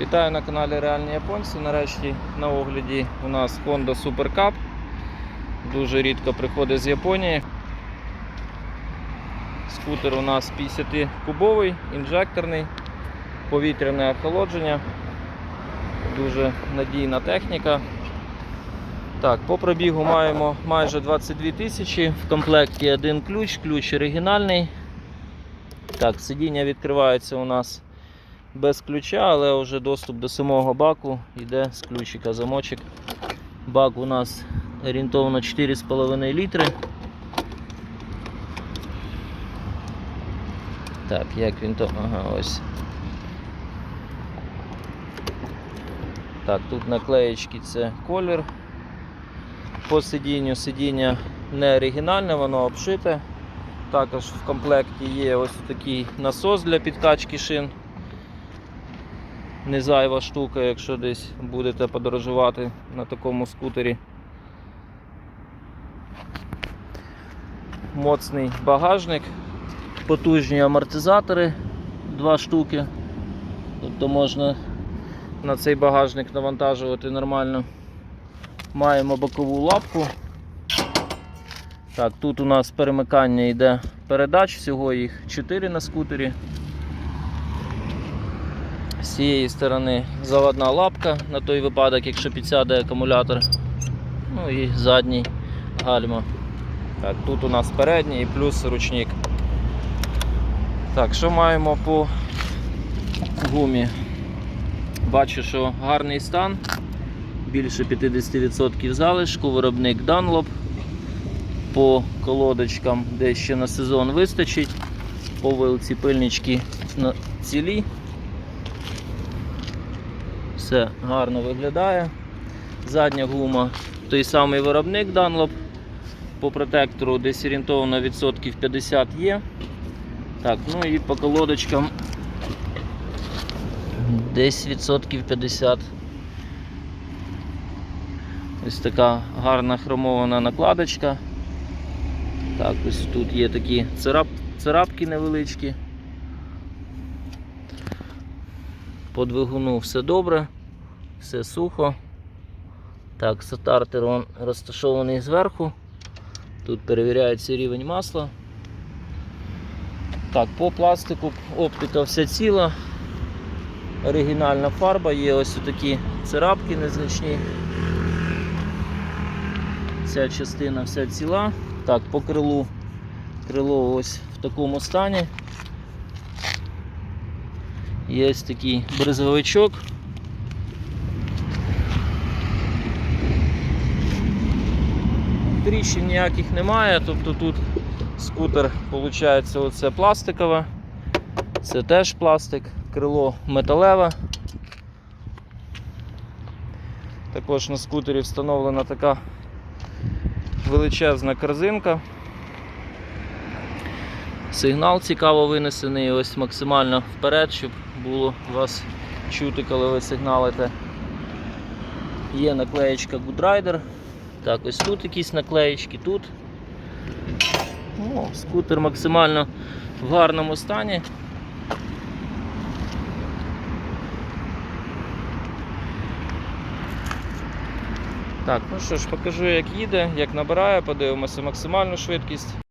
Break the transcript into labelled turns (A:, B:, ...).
A: Вітаю на каналі Реальні Японці. Нарешті на огляді у нас Honda Super Cup. Дуже рідко приходить з Японії. Скутер у нас 50-кубовий, інжекторний, повітряне охолодження. Дуже надійна техніка. Так, по пробігу маємо майже 22 тисячі. В комплекті один ключ, ключ оригінальний. Так, сидіння відкривається у нас без ключа, але вже доступ до самого баку йде з ключика замочок. Бак у нас орієнтовно 4,5 літри. Так, як він то. Ага, ось. Так, тут наклеєчки це колір. По сидінню сидіння не оригінальне, воно обшите. Також в комплекті є ось такий насос для підкачки шин. Не зайва штука, якщо десь будете подорожувати на такому скутері. Моцний багажник, потужні амортизатори, два штуки. Тобто можна на цей багажник навантажувати нормально. Маємо бокову лапку. Так, тут у нас перемикання йде передач, всього їх 4 на скутері. З цієї сторони заводна лапка на той випадок, якщо підсяде акумулятор. Ну і задній гальма. Так, тут у нас передній і плюс ручник. Так, що маємо по гумі? Бачу, що гарний стан, більше 50% залишку, виробник Dunlop. По колодочкам, де ще на сезон вистачить, по вилці пильнички на цілі. Все гарно виглядає. Задня гума, той самий виробник Dunlop. По протектору десь орієнтовно відсотків 50 є. Так, ну і по колодочкам десь відсотків 50. Ось така гарна хромована накладочка. Так, ось тут є такі царап, царапки невеличкі. По двигуну все добре, все сухо. Так, стартер он розташований зверху. Тут перевіряється рівень масла. Так, по пластику оптика вся ціла. Оригінальна фарба, є ось такі царапки незначні. Ця частина вся ціла. Так, по крилу. Крило ось в такому стані. Є ось такий бризовичок. Тріщин ніяких немає, тобто тут скутер виходить оце пластикове, це теж пластик, крило металеве. Також на скутері встановлена така величезна корзинка. Сигнал цікаво винесений ось максимально вперед, щоб було вас чути, коли ви сигналите. Є наклеєчка Good Rider. Так, ось тут якісь наклеєчки, тут. О, скутер максимально в гарному стані. Так, ну що ж, покажу, як їде, як набирає, подивимося максимальну швидкість.